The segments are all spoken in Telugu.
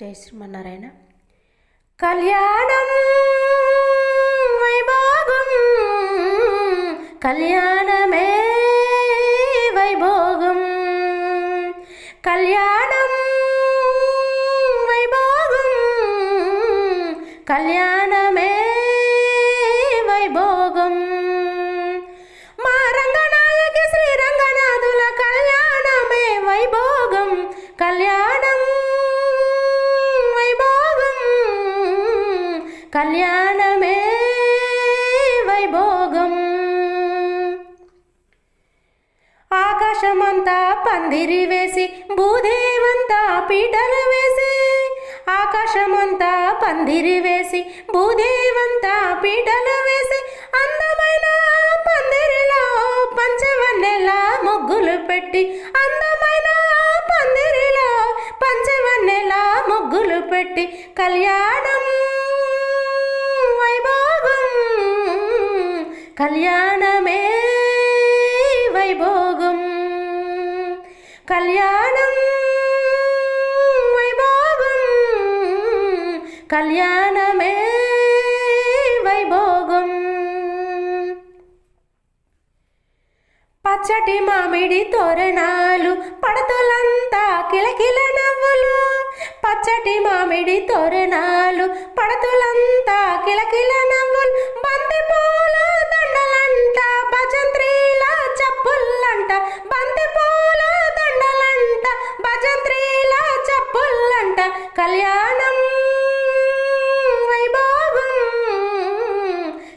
ஜெய் ஸ்ரீமன்னாராயண. கல்யாணம் வைபாகம் கல்யாணமே வைபோகம். கல்யாணம் வைபாகம் கல்யாணமே வைபோகம். மாரங்கநாயகி ஸ்ரீரங்கநாதுல கல்யாணமே வைபோகம். கல்யாணம் కళ్యాణమే వైభోగం. ఆకాశమంతా పందిరి వేసి భూదేవంతా పీటలు వేసి ఆకాశమంతా పందిరి వేసి భూదేవంతా పీటలు వేసి అందమైన పందిరిలో పంచవన్నెల ముగ్గులు పెట్టి అందమైన పందిరిలో పంచవన్నెల ముగ్గులు పెట్టి కళ్యాణం కళ్యాణమే వైభోగం. కళ్యాణం వైభోగం. కళ్యాణమే వైభోగం. పచ్చటి మామిడి తోరణాలు పడతలంతా కిలకిల నవ్వులు. పచ్చటి మామిడి తోరణాలు పడతలంతా కిలకిల నవ్వులు.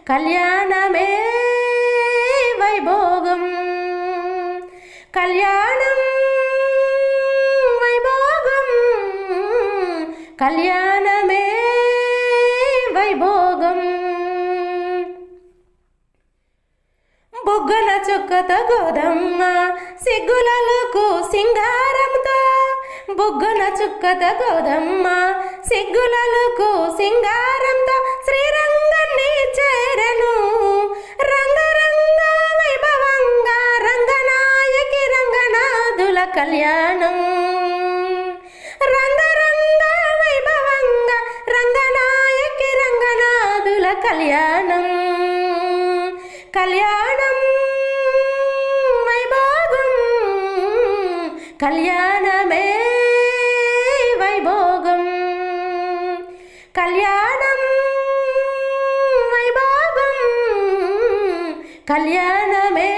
కళ్యాణమే వైభోగం. కళ్యాణం వైభోగం. కళ్యాణమే వైభోగం. బుగ్గల చుక్కత గోదమ్మ సిగ్గులకు సింగారంతో. బుగ్గల చుక్కత గోదమ్మ సిగ్గులకు సింగారంతో. రంగనాథుల కళ్యాణం రంగరంగ వైభవంగా రంగనాయకి రంగనాథుల కళ్యాణం కళ్యాణం వైభోగం కళ్యాణమే వైభోగం కళ్యాణం వైభోగం కళ్యాణమే